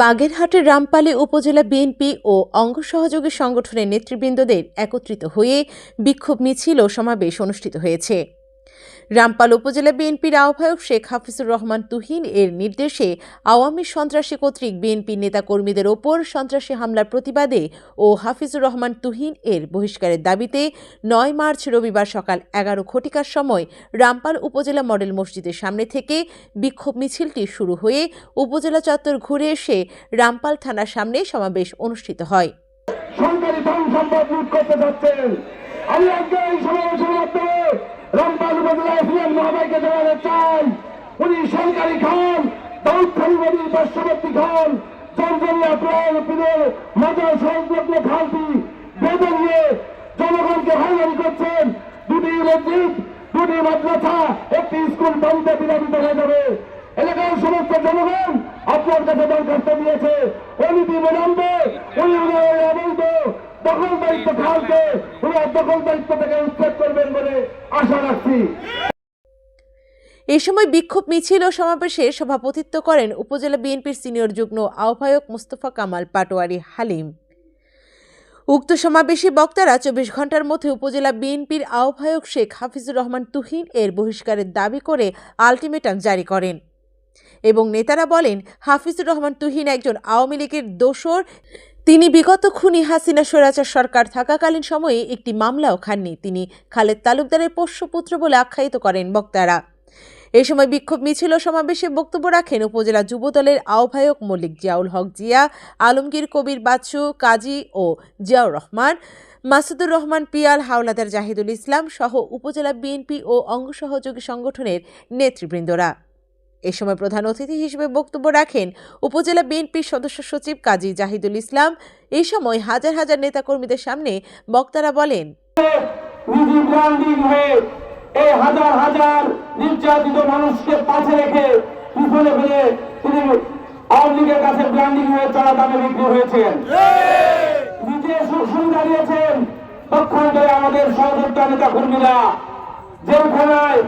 বাগেরহাটের রামপালে উপজেলা বিএনপি ও অঙ্গ সহযোগী সংগঠনের নেতৃবৃন্দদের একত্রিত হয়ে বিক্ষোভ মিছিল ও সমাবেশ অনুষ্ঠিত হয়েছে। রামপাল উপজেলা বিএনপির আহ্বায়ক শেখ হাফিজুর রহমান তুহিন এর নির্দেশে আওয়ামী সন্ত্রাসী কর্তৃক বিএনপি নেতাকর্মীদের ওপর সন্ত্রাসী হামলার প্রতিবাদে ও হাফিজুর রহমান তুহিন এর বহিষ্কারের দাবিতে নয় মার্চ রবিবার সকাল এগারো ঘটিকার সময় রামপাল উপজেলা মডেল মসজিদের সামনে থেকে বিক্ষোভ মিছিলটি শুরু হয়ে উপজেলা চত্বর ঘুরে এসে রামপাল থানার সামনে সমাবেশ অনুষ্ঠিত হয়। সরকারি করতে রামপাল উপজেলা এসিএম মহাবাইকে জানাতে চাই। উনি সরকারি খান দাউদ খান নদীর পার্শ্ববর্তী খান জঞ্জলিয়া প্রায় পীরের মাজার সংলগ্ন খালটি বেঁধে নিয়ে জনগণকে হয়রানি করছেন। দুটি মসজিদ, দুটি মাদ্রাসা, একটি স্কুল বন্ধে বিরামিত হয়ে যাবে। এলাকার সমস্ত জনগণ আপনার কাছে দরখাস্ত দিয়েছে। অনীতি বিলম্বে উনি অবৈধ দখল দায়িত্ব খালকে উনার দখল দায়িত্ব থেকে উচ্ছেদ করবেন বলে আশা রাখছি। এ সময় বিক্ষোভ মিছিল ও সমাবেশে সভাপতিত্ব করেন উপজেলা বিএনপির সিনিয়র যুগ্ম আহ্বায়ক মুস্তফা কামাল পাটোয়ারি হালিম। উক্ত সমাবেশে বক্তারা চব্বিশ ঘণ্টার মধ্যে উপজেলা বিএনপির আহ্বায়ক শেখ হাফিজুর রহমান তুহিন এর বহিষ্কারের দাবি করে আলটিমেটাম জারি করেন এবং নেতারা বলেন, হাফিজুর রহমান তুহিন একজন আওয়ামী লীগের দোসর। তিনি বিগত খুনি হাসিনা স্বৈরাচার সরকার থাকাকালীন সময়ে একটি মামলাও খাননি। তিনি খালেদ তালুকদারের পোষ্যপুত্র বলে আখ্যায়িত করেন বক্তারা। এ সময় বিক্ষোভ মিছিল সমাবেশে বক্তব্য রাখেন উপজেলা যুবদলের আহ্বায়ক মল্লিক জিয়াউল হক জিয়া, আলমগীর কবির বাচ্চু, কাজী ও জিয়াউর রহমান, মাসুদুর রহমান পিয়াল, হাওলাদার জাহিদুল ইসলাম সহ উপজেলা বিএনপি ও অঙ্গ সহযোগী সংগঠনের নেতৃবৃন্দরা। এ সময় প্রধান অতিথি হিসেবে বক্তব্য রাখেন উপজেলা বিএনপির সদস্য সচিব কাজী জাহিদুল ইসলাম। এই সময় হাজার হাজার নেতাকর্মীদের সামনে বক্তারা বলেন নির্যাতিত মানুষকে পাশে রেখে পিছনে ফেলে তিনি আওয়ামী লীগের কাছে ব্র্যান্ডিং হয়ে চড়া দামে বিক্রি হয়েছেন। নিজে সুবিধা দিয়েছেন পক্ষান্তরে আমাদের সহযোগিতা নেতা কর্মীরা জেলখানায়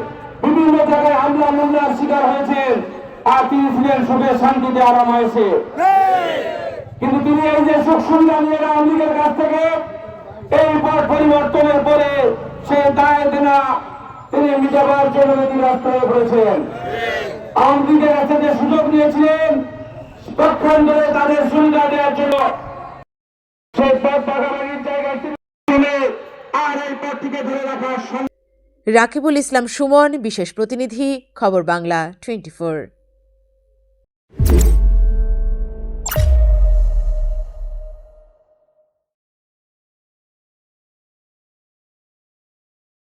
বিভিন্ন জায়গায় হামলা মামলার শিকার হয়েছেন। তিনি ছিলেন সুখে শান্তিতে আরাম হয়েছে। কিন্তু তিনি এই যে সুখ সুবিধা নিয়ে আওয়ামী কাছ থেকে এই পরিবর্তনের পরে সে দায় দেনা তিনি মিটাবার জন্য তিনি রাস্তায় পড়েছেন। আওয়ামী লীগের কাছে যে সুযোগ নিয়েছিলেন, পক্ষান্তরে তাদের সুবিধা দেওয়ার জন্য ধরে রাকিবুল ইসলাম সুমন, বিশেষ প্রতিনিধি, খবর বাংলা, টোয়েন্টি Thank you.